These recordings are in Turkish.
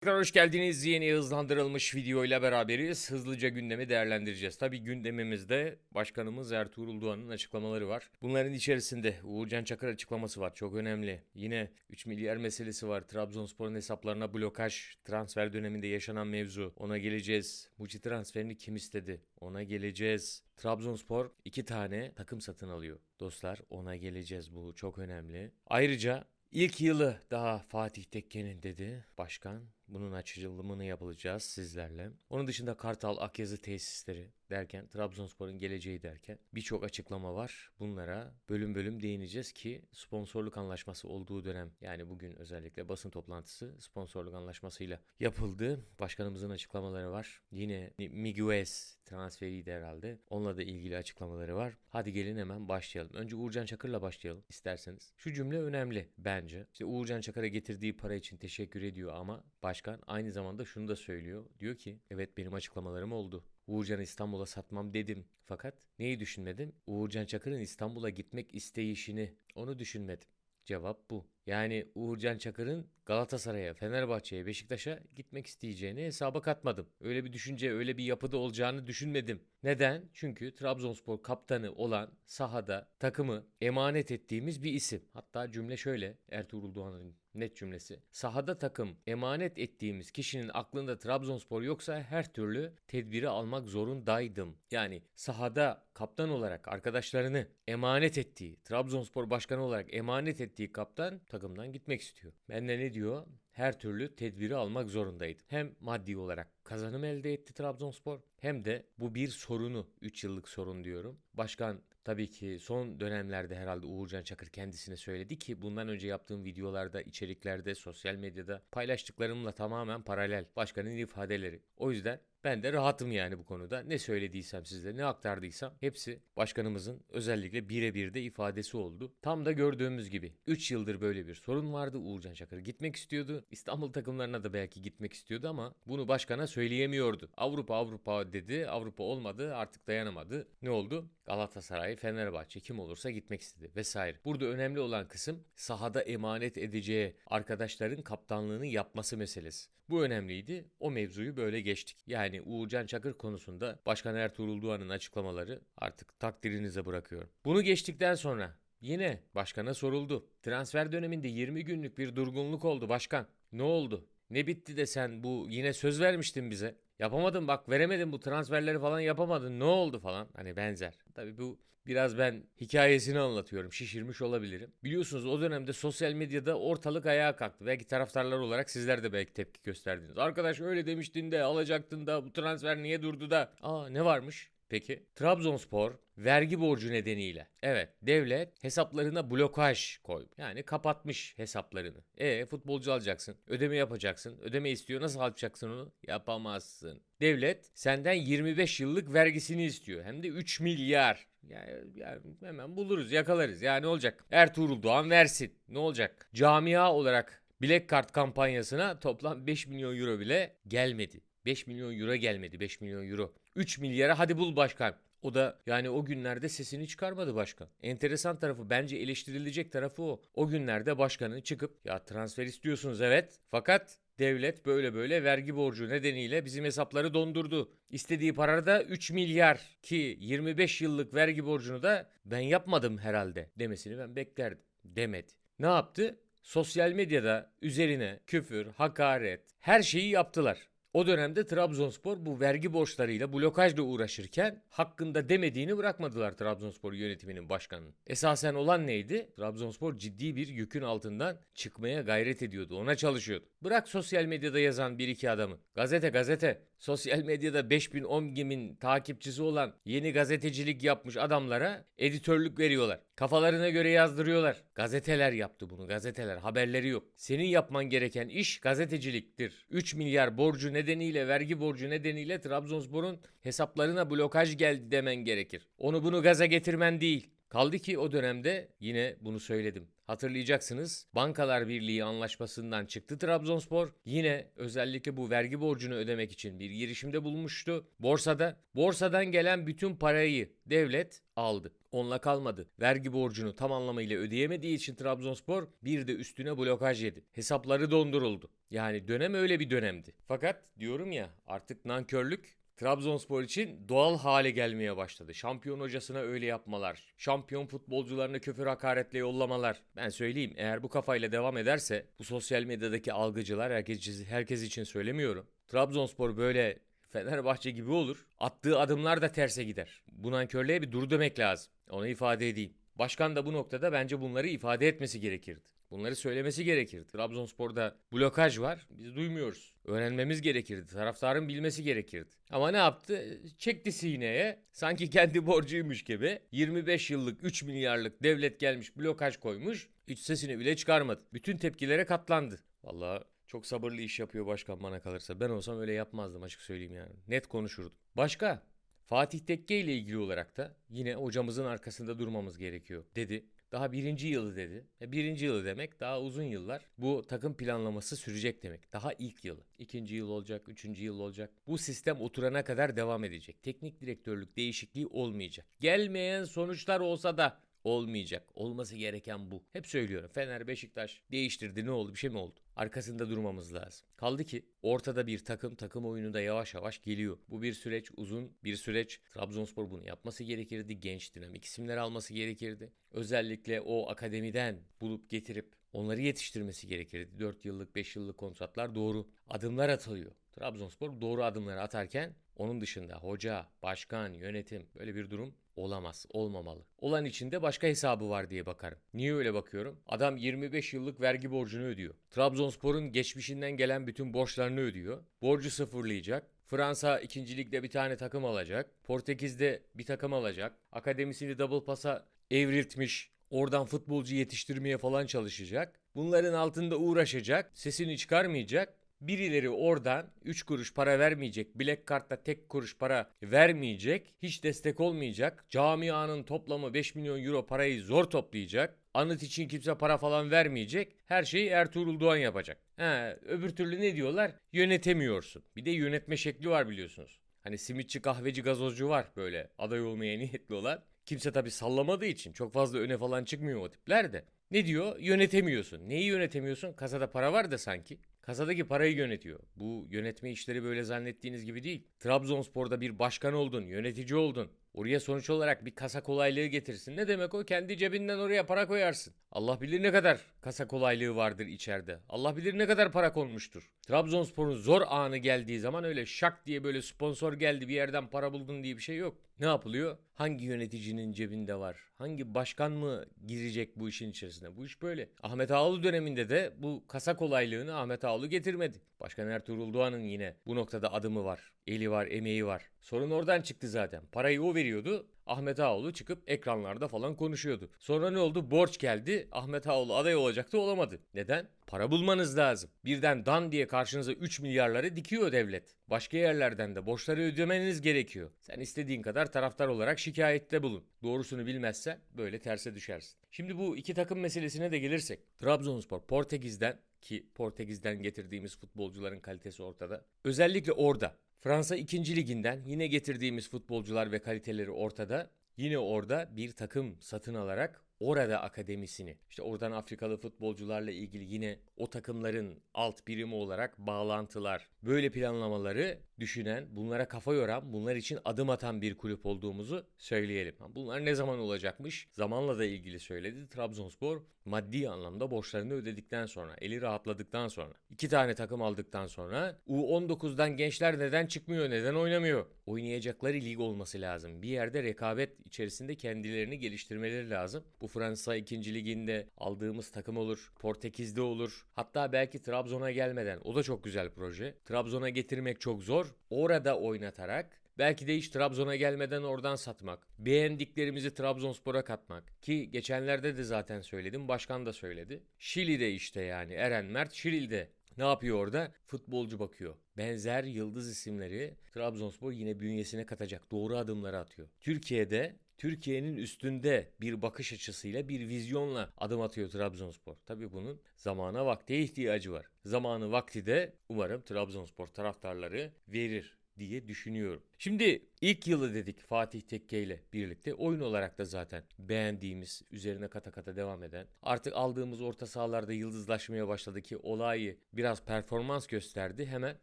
Tekrar hoş geldiniz. Yeni hızlandırılmış videoyla beraberiz. Hızlıca gündemi değerlendireceğiz. Tabi gündemimizde Başkanımız Ertuğrul Doğan'ın açıklamaları var. Bunların içerisinde Uğurcan Çakır açıklaması var. Çok önemli. Yine 3 milyar meselesi var. Trabzonspor'un hesaplarına blokaj, transfer döneminde yaşanan mevzu. Ona geleceğiz. Muçi transferini kim istedi? Ona geleceğiz. Trabzonspor iki tane takım satın alıyor. Dostlar ona geleceğiz. Bu çok önemli. Ayrıca İlk yılı daha Fatih Tekke'nin dedi başkan. Bunun açılımını yapılacağız sizlerle. Onun dışında Kartal Akyazı tesisleri derken Trabzonspor'un geleceği derken birçok açıklama var. Bunlara bölüm bölüm değineceğiz ki sponsorluk anlaşması olduğu dönem yani bugün özellikle basın toplantısı sponsorluk anlaşmasıyla yapıldı. Başkanımızın açıklamaları var. Yine Miguez transferiydi herhalde. Onunla da ilgili açıklamaları var. Hadi gelin hemen başlayalım. Önce Uğurcan Çakır'la başlayalım isterseniz. Şu cümle önemli bence. İşte Uğurcan Çakır'a getirdiği para için teşekkür ediyor ama başkan aynı zamanda şunu da söylüyor. Diyor ki evet benim açıklamalarım oldu. Uğurcan'ı İstanbul'a satmam dedim. Fakat neyi düşünmedim? Uğurcan Çakır'ın İstanbul'a gitmek isteyişini onu düşünmedim. Cevap bu. Yani Uğurcan Çakır'ın Galatasaray'a, Fenerbahçe'ye, Beşiktaş'a gitmek isteyeceğini hesaba katmadım. Öyle bir düşünce, öyle bir yapıda olacağını düşünmedim. Neden? Çünkü Trabzonspor kaptanı olan sahada takımı emanet ettiğimiz bir isim. Hatta cümle şöyle Ertuğrul Doğan'ın net cümlesi. Sahada takım emanet ettiğimiz kişinin aklında Trabzonspor yoksa her türlü tedbiri almak zorundaydım. Yani sahada kaptan olarak arkadaşlarını emanet ettiği, Trabzonspor başkanı olarak emanet ettiği kaptan takımdan gitmek istiyor. Ben de ne diyor? Her türlü tedbiri almak zorundaydı. Hem maddi olarak kazanım elde etti Trabzonspor hem de bu bir sorunu, 3 yıllık sorun diyorum. Başkan tabii ki son dönemlerde herhalde Uğurcan Çakır kendisine söyledi ki bundan önce yaptığım videolarda, içeriklerde, sosyal medyada paylaştıklarımla tamamen paralel. Başkanın ifadeleri. O yüzden ben de rahatım yani bu konuda. Ne söylediysem size, ne aktardıysam hepsi başkanımızın özellikle birebir de ifadesi oldu. Tam da gördüğümüz gibi 3 yıldır böyle bir sorun vardı. Uğurcan Çakır gitmek istiyordu. İstanbul takımlarına da belki gitmek istiyordu ama bunu başkana söyleyemiyordu. Avrupa Avrupa dedi. Avrupa olmadı. Artık dayanamadı. Ne oldu? Galatasaray, Fenerbahçe kim olursa gitmek istedi vesaire. Burada önemli olan kısım sahada emanet edeceği arkadaşların kaptanlığını yapması meselesi. Bu önemliydi. O mevzuyu böyle geçtik. Yani Uğurcan Çakır konusunda Başkan Ertuğrul Doğan'ın açıklamaları artık takdirinize bırakıyorum. Bunu geçtikten sonra yine başkana soruldu. Transfer döneminde 20 günlük bir durgunluk oldu başkan. Ne oldu? Ne bitti de sen bu yine söz vermiştin bize. Yapamadın bak veremedim bu transferleri falan yapamadın ne oldu falan hani benzer. Tabii bu biraz ben hikayesini anlatıyorum şişirmiş olabilirim. Biliyorsunuz o dönemde sosyal medyada ortalık ayağa kalktı. Belki taraftarlar olarak sizler de belki tepki gösterdiniz. Arkadaş öyle demiştin de alacaktın da bu transfer niye durdu da. Aa ne varmış? Peki Trabzonspor vergi borcu nedeniyle evet devlet hesaplarına blokaj koy. Yani kapatmış hesaplarını. E futbolcu alacaksın. Ödeme yapacaksın. Ödeme istiyor. Nasıl yapacaksın onu? Yapamazsın. Devlet senden 25 yıllık vergisini istiyor. Hem de 3 milyar. Yani, yani hemen buluruz, yakalarız. Yani ne olacak? Ertuğrul Doğan versin. Ne olacak? Camia olarak Bilek kart kampanyasına toplam 5 milyon euro bile gelmedi. 5 milyon euro gelmedi 5 milyon euro. 3 milyara hadi bul başkan. O da yani o günlerde sesini çıkarmadı başkan. Enteresan tarafı bence eleştirilecek tarafı o. O günlerde başkanın çıkıp ya transfer istiyorsunuz evet fakat devlet böyle böyle vergi borcu nedeniyle bizim hesapları dondurdu. İstediği para da 3 milyar ki 25 yıllık vergi borcunu da ben yapmadım herhalde demesini ben beklerdim. Demedi. Ne yaptı? Sosyal medyada üzerine küfür, hakaret her şeyi yaptılar. O dönemde Trabzonspor bu vergi borçlarıyla blokajla uğraşırken hakkında demediğini bırakmadılar Trabzonspor yönetiminin başkanının. Esasen olan neydi? Trabzonspor ciddi bir yükün altından çıkmaya gayret ediyordu. Ona çalışıyordu. Bırak sosyal medyada yazan bir iki adamı. Gazete gazete. Sosyal medyada 5000 10 bin takipçisi olan yeni gazetecilik yapmış adamlara editörlük veriyorlar. Kafalarına göre yazdırıyorlar. Gazeteler yaptı bunu gazeteler haberleri yok. Senin yapman gereken iş gazeteciliktir. 3 milyar borcu nedeniyle vergi borcu nedeniyle Trabzonspor'un hesaplarına blokaj geldi demen gerekir. Onu bunu gaza getirmen değil. Kaldı ki o dönemde yine bunu söyledim. Hatırlayacaksınız Bankalar Birliği anlaşmasından çıktı Trabzonspor. Yine özellikle bu vergi borcunu ödemek için bir girişimde bulunmuştu. Borsada borsadan gelen bütün parayı devlet aldı. Onunla kalmadı. Vergi borcunu tam anlamıyla ödeyemediği için Trabzonspor bir de üstüne blokaj yedi. Hesapları donduruldu. Yani dönem öyle bir dönemdi. Fakat diyorum ya artık nankörlük Trabzonspor için doğal hale gelmeye başladı. Şampiyon hocasına öyle yapmalar, şampiyon futbolcularını küfür hakaretle yollamalar. Ben söyleyeyim eğer bu kafayla devam ederse bu sosyal medyadaki algıcılar herkes, herkes için söylemiyorum. Trabzonspor böyle Fenerbahçe gibi olur. Attığı adımlar da terse gider. Bu nankörlüğe bir dur demek lazım. Onu ifade edeyim. Başkan da bu noktada bence bunları ifade etmesi gerekirdi. Bunları söylemesi gerekirdi. Trabzonspor'da blokaj var. Biz duymuyoruz. Öğrenmemiz gerekirdi. Taraftarın bilmesi gerekirdi. Ama ne yaptı? Çekti sineye. Sanki kendi borcuymuş gibi. 25 yıllık 3 milyarlık devlet gelmiş blokaj koymuş. Hiç sesini bile çıkarmadı. Bütün tepkilere katlandı. Vallahi çok sabırlı iş yapıyor başkan bana kalırsa. Ben olsam öyle yapmazdım açık söyleyeyim yani. Net konuşurdum. Başka? Fatih Tekke ile ilgili olarak da yine hocamızın arkasında durmamız gerekiyor dedi. Daha birinci yılı dedi. E birinci yılı demek daha uzun yıllar. Bu takım planlaması sürecek demek. Daha ilk yılı. İkinci yıl olacak, üçüncü yıl olacak. Bu sistem oturana kadar devam edecek. Teknik direktörlük değişikliği olmayacak. Gelmeyen sonuçlar olsa da olmayacak. Olması gereken bu. Hep söylüyorum. Fener, Beşiktaş değiştirdi. Ne oldu? Bir şey mi oldu? Arkasında durmamız lazım. Kaldı ki ortada bir takım takım oyunu da yavaş yavaş geliyor. Bu bir süreç, uzun bir süreç. Trabzonspor bunu yapması gerekirdi. Genç dinamik isimler alması gerekirdi. Özellikle o akademiden bulup getirip onları yetiştirmesi gerekirdi. 4 yıllık, 5 yıllık kontratlar doğru adımlar atılıyor. Trabzonspor doğru adımları atarken onun dışında hoca, başkan, yönetim böyle bir durum olamaz, olmamalı. Olan içinde başka hesabı var diye bakarım. Niye öyle bakıyorum? Adam 25 yıllık vergi borcunu ödüyor. Trabzonspor'un geçmişinden gelen bütün borçlarını ödüyor. Borcu sıfırlayacak. Fransa 2. Lig'de bir tane takım alacak. Portekiz'de bir takım alacak. Akademisini double pasa evriltmiş. Oradan futbolcu yetiştirmeye falan çalışacak. Bunların altında uğraşacak. Sesini çıkarmayacak. Birileri oradan 3 kuruş para vermeyecek, bilek kartla tek kuruş para vermeyecek, hiç destek olmayacak, camianın toplamı 5 milyon euro parayı zor toplayacak, anıt için kimse para falan vermeyecek, her şeyi Ertuğrul Doğan yapacak. He, öbür türlü ne diyorlar? Yönetemiyorsun. Bir de yönetme şekli var biliyorsunuz. Hani simitçi, kahveci, gazozcu var böyle aday olmaya niyetli olan. Kimse tabii sallamadığı için çok fazla öne falan çıkmıyor o tipler de. Ne diyor? Yönetemiyorsun. Neyi yönetemiyorsun? Kasada para var da sanki. Kasadaki parayı yönetiyor. Bu yönetme işleri böyle zannettiğiniz gibi değil. Trabzonspor'da bir başkan oldun, yönetici oldun. Oraya sonuç olarak bir kasa kolaylığı getirsin. Ne demek o? Kendi cebinden oraya para koyarsın. Allah bilir ne kadar kasa kolaylığı vardır içeride. Allah bilir ne kadar para konmuştur. Trabzonspor'un zor anı geldiği zaman öyle şak diye böyle sponsor geldi bir yerden para buldun diye bir şey yok. Ne yapılıyor? Hangi yöneticinin cebinde var? Hangi başkan mı girecek bu işin içerisine? Bu iş böyle. Ahmet Ağalı döneminde de bu kasa kolaylığını Ahmet Ağalı getirmedi. Başkan Ertuğrul Doğan'ın yine bu noktada adımı var. Eli var, emeği var. Sorun oradan çıktı zaten. Parayı o veriyordu. Ahmet Ağaoğlu çıkıp ekranlarda falan konuşuyordu. Sonra ne oldu? Borç geldi. Ahmet Ağaoğlu aday olacaktı olamadı. Neden? Para bulmanız lazım. Birden dan diye karşınıza 3 milyarları dikiyor devlet. Başka yerlerden de borçları ödemeniz gerekiyor. Sen istediğin kadar taraftar olarak şikayette bulun. Doğrusunu bilmezsen böyle terse düşersin. Şimdi bu iki takım meselesine de gelirsek. Trabzonspor Portekiz'den ki Portekiz'den getirdiğimiz futbolcuların kalitesi ortada. Özellikle orada Fransa 2. liginden yine getirdiğimiz futbolcular ve kaliteleri ortada. Yine orada bir takım satın alarak orada akademisini işte oradan Afrikalı futbolcularla ilgili yine o takımların alt birimi olarak bağlantılar böyle planlamaları düşünen bunlara kafa yoran bunlar için adım atan bir kulüp olduğumuzu söyleyelim. Bunlar ne zaman olacakmış zamanla da ilgili söyledi Trabzonspor maddi anlamda borçlarını ödedikten sonra eli rahatladıktan sonra iki tane takım aldıktan sonra U19'dan gençler neden çıkmıyor neden oynamıyor oynayacakları lig olması lazım bir yerde rekabet içerisinde kendilerini geliştirmeleri lazım bu Fransa 2. liginde aldığımız takım olur. Portekiz'de olur. Hatta belki Trabzon'a gelmeden o da çok güzel proje. Trabzon'a getirmek çok zor. Orada oynatarak Belki de hiç Trabzon'a gelmeden oradan satmak. Beğendiklerimizi Trabzonspor'a katmak. Ki geçenlerde de zaten söyledim. Başkan da söyledi. Şili'de işte yani. Eren Mert Şili'de. Ne yapıyor orada? Futbolcu bakıyor. Benzer yıldız isimleri Trabzonspor yine bünyesine katacak. Doğru adımları atıyor. Türkiye'de Türkiye'nin üstünde bir bakış açısıyla bir vizyonla adım atıyor Trabzonspor. Tabii bunun zamana vakte ihtiyacı var. Zamanı vakti de umarım Trabzonspor taraftarları verir diye düşünüyorum. Şimdi ilk yılı dedik Fatih Tekke ile birlikte. Oyun olarak da zaten beğendiğimiz, üzerine kata kata devam eden. Artık aldığımız orta sahalarda yıldızlaşmaya başladı ki olayı biraz performans gösterdi. Hemen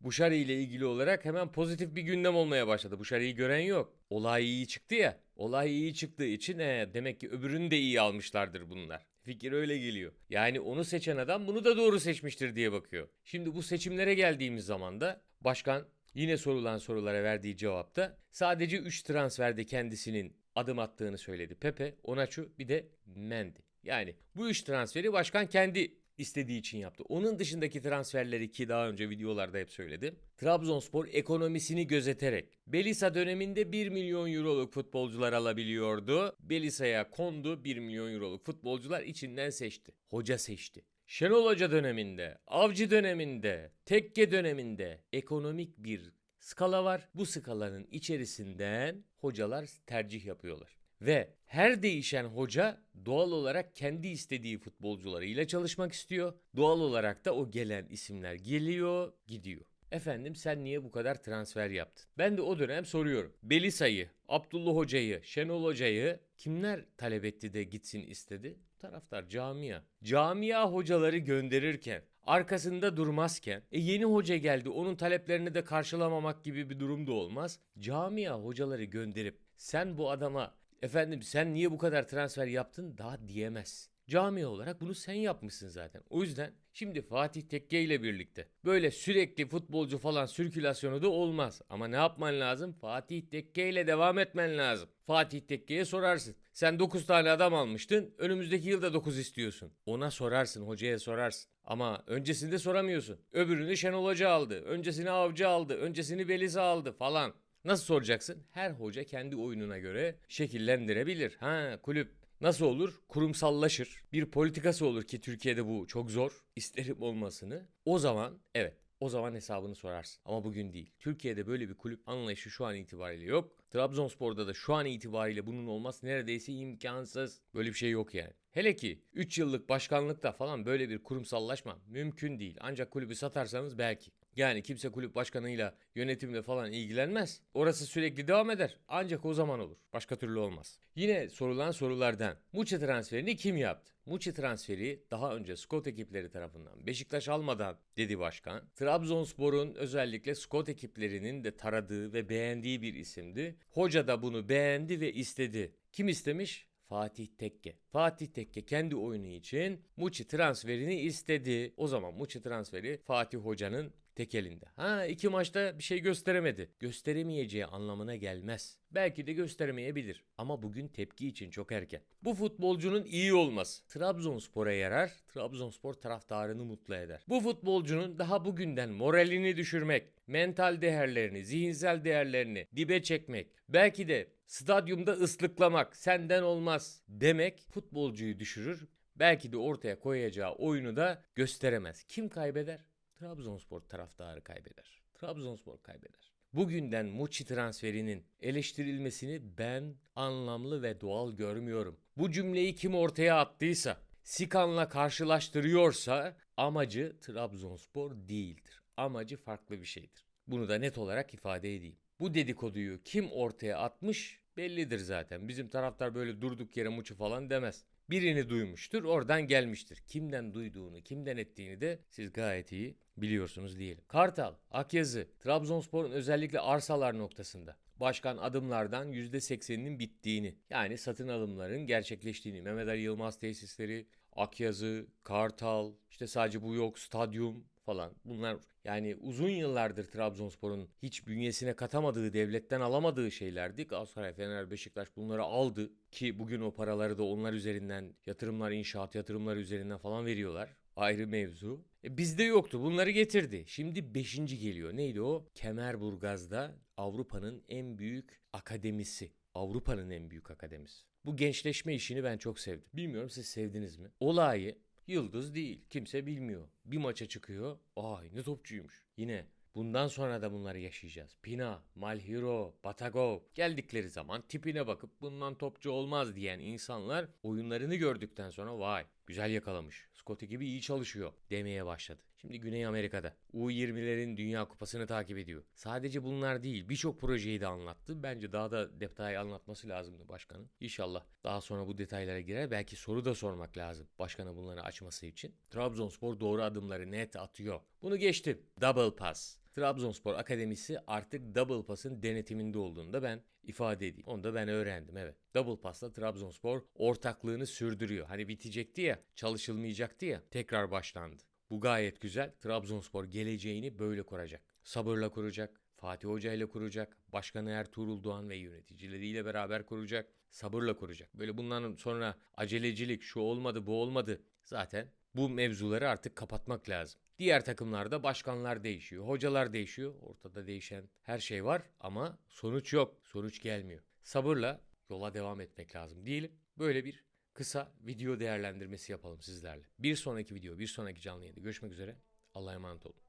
Buşari ile ilgili olarak hemen pozitif bir gündem olmaya başladı. Buşari'yi gören yok. Olay iyi çıktı ya. Olay iyi çıktığı için he, demek ki öbürünü de iyi almışlardır bunlar. Fikir öyle geliyor. Yani onu seçen adam bunu da doğru seçmiştir diye bakıyor. Şimdi bu seçimlere geldiğimiz zaman da başkan Yine sorulan sorulara verdiği cevapta sadece 3 transferde kendisinin adım attığını söyledi. Pepe, Onaçu bir de Mendy. Yani bu 3 transferi başkan kendi istediği için yaptı. Onun dışındaki transferleri ki daha önce videolarda hep söyledim. Trabzonspor ekonomisini gözeterek Belisa döneminde 1 milyon euroluk futbolcular alabiliyordu. Belisa'ya kondu 1 milyon euroluk futbolcular içinden seçti. Hoca seçti. Şenol Hoca döneminde, Avcı döneminde, Tekke döneminde ekonomik bir skala var. Bu skalanın içerisinden hocalar tercih yapıyorlar. Ve her değişen hoca doğal olarak kendi istediği futbolcularıyla çalışmak istiyor. Doğal olarak da o gelen isimler geliyor, gidiyor. Efendim sen niye bu kadar transfer yaptın? Ben de o dönem soruyorum. Belisa'yı, Abdullah Hoca'yı, Şenol Hoca'yı kimler talep etti de gitsin istedi? Taraftar camia. Camia hocaları gönderirken arkasında durmazken e yeni hoca geldi onun taleplerini de karşılamamak gibi bir durum da olmaz. Camia hocaları gönderip sen bu adama efendim sen niye bu kadar transfer yaptın daha diyemez. Cami olarak bunu sen yapmışsın zaten. O yüzden şimdi Fatih Tekke ile birlikte böyle sürekli futbolcu falan sirkülasyonu da olmaz. Ama ne yapman lazım? Fatih Tekke ile devam etmen lazım. Fatih Tekke'ye sorarsın. Sen 9 tane adam almıştın. Önümüzdeki yılda 9 istiyorsun. Ona sorarsın, hocaya sorarsın. Ama öncesinde soramıyorsun. Öbürünü Şenol Hoca aldı. Öncesini Avcı aldı. Öncesini Belize aldı falan. Nasıl soracaksın? Her hoca kendi oyununa göre şekillendirebilir. Ha kulüp Nasıl olur? Kurumsallaşır. Bir politikası olur ki Türkiye'de bu çok zor. İsterim olmasını. O zaman evet o zaman hesabını sorarsın. Ama bugün değil. Türkiye'de böyle bir kulüp anlayışı şu an itibariyle yok. Trabzonspor'da da şu an itibariyle bunun olması neredeyse imkansız. Böyle bir şey yok yani. Hele ki 3 yıllık başkanlıkta falan böyle bir kurumsallaşma mümkün değil. Ancak kulübü satarsanız belki. Yani kimse kulüp başkanıyla yönetimle falan ilgilenmez. Orası sürekli devam eder. Ancak o zaman olur. Başka türlü olmaz. Yine sorulan sorulardan Muçi transferini kim yaptı? Muçi transferi daha önce Scott ekipleri tarafından Beşiktaş almadan dedi başkan. Trabzonspor'un özellikle Scott ekiplerinin de taradığı ve beğendiği bir isimdi. Hoca da bunu beğendi ve istedi. Kim istemiş? Fatih Tekke. Fatih Tekke kendi oyunu için Muçi transferini istedi. O zaman Muçi transferi Fatih Hoca'nın tek elinde. Ha iki maçta bir şey gösteremedi. Gösteremeyeceği anlamına gelmez. Belki de gösteremeyebilir. Ama bugün tepki için çok erken. Bu futbolcunun iyi olması Trabzonspor'a yarar. Trabzonspor taraftarını mutlu eder. Bu futbolcunun daha bugünden moralini düşürmek, mental değerlerini, zihinsel değerlerini dibe çekmek, belki de stadyumda ıslıklamak senden olmaz demek futbolcuyu düşürür. Belki de ortaya koyacağı oyunu da gösteremez. Kim kaybeder? Trabzonspor taraftarı kaybeder. Trabzonspor kaybeder. Bugünden Muçi transferinin eleştirilmesini ben anlamlı ve doğal görmüyorum. Bu cümleyi kim ortaya attıysa, Sikan'la karşılaştırıyorsa amacı Trabzonspor değildir. Amacı farklı bir şeydir. Bunu da net olarak ifade edeyim. Bu dedikoduyu kim ortaya atmış bellidir zaten. Bizim taraftar böyle durduk yere muçu falan demez. Birini duymuştur, oradan gelmiştir. Kimden duyduğunu, kimden ettiğini de siz gayet iyi biliyorsunuz diyelim. Kartal, Akyazı, Trabzonspor'un özellikle arsalar noktasında başkan adımlardan %80'inin bittiğini yani satın alımların gerçekleştiğini Mehmet Ali Yılmaz tesisleri, Akyazı, Kartal, işte sadece bu yok, stadyum falan. Bunlar yani uzun yıllardır Trabzonspor'un hiç bünyesine katamadığı, devletten alamadığı şeylerdi. Galatasaray, Fener, Beşiktaş bunları aldı ki bugün o paraları da onlar üzerinden yatırımlar, inşaat yatırımları üzerinden falan veriyorlar. Ayrı mevzu. E bizde yoktu. Bunları getirdi. Şimdi 5. geliyor. Neydi o? Kemerburgaz'da Avrupa'nın en büyük akademisi. Avrupa'nın en büyük akademisi. Bu gençleşme işini ben çok sevdim. Bilmiyorum siz sevdiniz mi? Olayı Yıldız değil. Kimse bilmiyor. Bir maça çıkıyor. Ay ne topçuymuş. Yine Bundan sonra da bunları yaşayacağız. Pina, Malhiro, Batagov geldikleri zaman tipine bakıp bundan topçu olmaz diyen insanlar oyunlarını gördükten sonra vay güzel yakalamış. Scotty gibi iyi çalışıyor demeye başladı. Şimdi Güney Amerika'da U20'lerin Dünya Kupası'nı takip ediyor. Sadece bunlar değil birçok projeyi de anlattı. Bence daha da detay anlatması lazımdı başkanın. İnşallah daha sonra bu detaylara girer. Belki soru da sormak lazım başkana bunları açması için. Trabzonspor doğru adımları net atıyor. Bunu geçtim. Double pass. Trabzonspor Akademisi artık Double Pass'ın denetiminde olduğunu da ben ifade edeyim. Onu da ben öğrendim evet. Double Pass'la Trabzonspor ortaklığını sürdürüyor. Hani bitecekti ya, çalışılmayacaktı ya, tekrar başlandı. Bu gayet güzel. Trabzonspor geleceğini böyle kuracak. Sabırla kuracak. Fatih Hoca ile kuracak. Başkanı Ertuğrul Doğan ve yöneticileriyle beraber kuracak. Sabırla kuracak. Böyle bundan sonra acelecilik, şu olmadı, bu olmadı. Zaten bu mevzuları artık kapatmak lazım. Diğer takımlarda başkanlar değişiyor, hocalar değişiyor. Ortada değişen her şey var ama sonuç yok. Sonuç gelmiyor. Sabırla yola devam etmek lazım diyelim. Böyle bir kısa video değerlendirmesi yapalım sizlerle. Bir sonraki video, bir sonraki canlı yayında görüşmek üzere. Allah'a emanet olun.